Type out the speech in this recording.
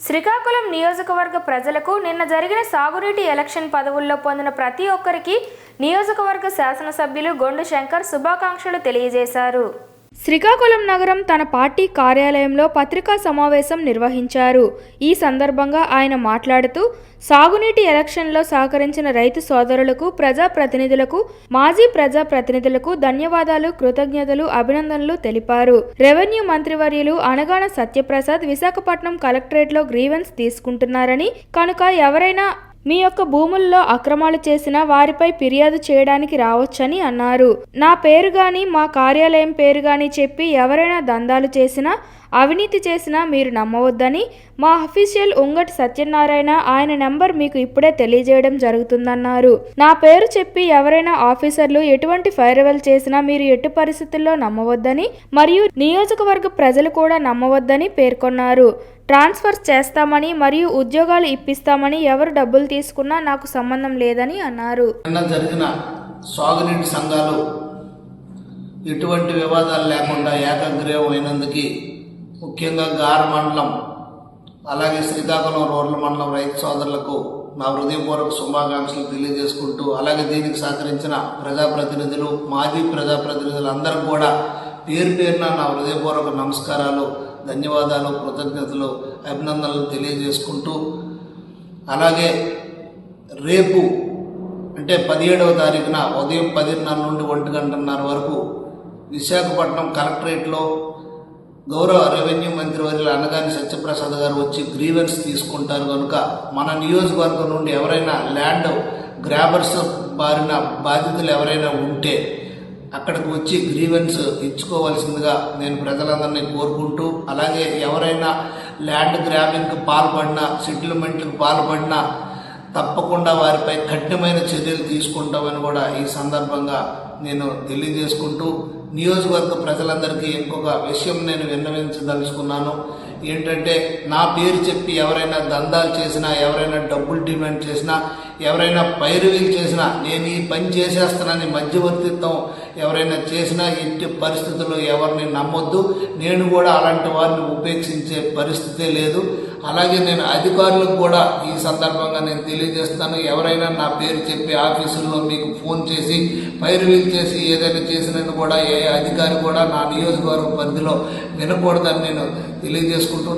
శ్రీకాకుళం నియోజకవర్గ ప్రజలకు నిన్న జరిగిన సాగునీటి ఎలక్షన్ పదవుల్లో పొందిన ప్రతి ఒక్కరికి నియోజకవర్గ శాసనసభ్యులు గొండు శంకర్ శుభాకాంక్షలు తెలియజేశారు. శ్రీకాకుళం నగరం తన పార్టీ కార్యాలయంలో పత్రికా సమావేశం నిర్వహించారు. ఈ సందర్భంగా ఆయన మాట్లాడుతూ సాగునీటి ఎలక్షన్లో సహకరించిన రైతు సోదరులకు ప్రజాప్రతినిధులకు మాజీ ప్రజాప్రతినిధులకు ధన్యవాదాలు కృతజ్ఞతలు అభినందనలు తెలిపారు. రెవెన్యూ మంత్రివర్యులు అనగాన సత్యప్రసాద్ విశాఖపట్నం కలెక్టరేట్లో గ్రీవెన్స్ తీసుకుంటున్నారని కనుక ఎవరైనా మీ యొక్క భూముల్లో అక్రమాలు చేసిన వారిపై ఫిర్యాదు చేయడానికి రావచ్చని అన్నారు. నా పేరు గాని మా కార్యాలయం పేరు గాని చెప్పి ఎవరైనా దందాలు చేసినా అవినీతి చేసినా మీరు నమ్మవద్దని మా అఫీషియల్ ఉంగటి సత్యనారాయణ ఆయన నెంబర్ మీకు ఇప్పుడే తెలియజేయడం జరుగుతుందన్నారు. నా పేరు చెప్పి ఎవరైనా ఆఫీసర్లు ఎటువంటి ఫైర్వెల్ చేసినా మీరు ఎట్టి పరిస్థితుల్లో నమ్మవద్దని మరియు నియోజకవర్గ ప్రజలు కూడా నమ్మవద్దని పేర్కొన్నారు. ట్రాన్స్ఫర్స్ చేస్తామని మరియు ఉద్యోగాలు ఇప్పిస్తామని ఎవరు డబ్బులు తీసుకున్నా నాకు సంబంధం లేదని అన్నారు. జరిగిన సాగునీటి సంఘాలు ఎటువంటి వివాదాలు లేకుండా ఏకగ్రీవం అయినందుకు ముఖ్యంగా గార మండలం అలాగే శ్రీకాకుళం రోడ్ల మండలం రైతు సోదరులకు నా హృదయపూర్వక శుభాకాంక్షలు తెలియజేసుకుంటూ అలాగే దీనికి సహకరించిన ప్రజాప్రతినిధులు మాజీ ప్రజాప్రతినిధులు అందరూ కూడా పేరు పేరున నా హృదయపూర్వక నమస్కారాలు ధన్యవాదాలు కృతజ్ఞతలు అభినందనలు తెలియజేసుకుంటూ అలాగే రేపు అంటే పదిహేడవ తారీఖున ఉదయం పదిన్నర నుండి ఒంటి గంటన్నర వరకు విశాఖపట్నం కలెక్టరేట్లో గౌరవ రెవెన్యూ మంత్రి వర్యులు అన్నగాని సత్యప్రసాద్ గారు వచ్చి గ్రీవెన్స్ తీసుకుంటారు కనుక మన నియోజకవర్గం నుండి ఎవరైనా ల్యాండ్ గ్రాబర్స్ బారిన బాధితులు ఎవరైనా ఉంటే అక్కడికి వచ్చి గ్రీవెన్స్ ఇచ్చుకోవాల్సిందిగా నేను ప్రజలందరినీ కోరుకుంటూ అలాగే ఎవరైనా ల్యాండ్ గ్రాబింగ్కి పాల్పడినా సెటిల్మెంట్కి పాల్పడినా తప్పకుండా వారిపై కఠినమైన చర్యలు తీసుకుంటామని కూడా ఈ సందర్భంగా నేను తెలియజేసుకుంటూ నియోజకవర్గ ప్రజలందరికీ ఇంకొక విషయం నేను విన్నవించదలుచుకున్నాను. ఏంటంటే నా పేరు చెప్పి ఎవరైనా దందాలు చేసినా ఎవరైనా డబ్బులు డిమాండ్ చేసినా ఎవరైనా పైరువీలు చేసినా నేను ఈ పని చేసేస్తానని మధ్యవర్తిత్వం ఎవరైనా చేసినా ఇంటి పరిస్థితుల్లో ఎవరిని నమ్మొద్దు. నేను కూడా అలాంటి వారిని ఉపేక్షించే పరిస్థితే లేదు. అలాగే నేను అధికారులకు కూడా ఈ సందర్భంగా నేను తెలియజేస్తాను ఎవరైనా నా పేరు చెప్పి ఆఫీసుల్లో మీకు ఫోన్ చేసి పైరువీలు చేసి ఏదైనా చేసినట్టు కూడా ఏ అధికారి కూడా నా నియోజకవర్గ పరిధిలో వినకూడదని నేను తెలియజేసుకుంటున్నాను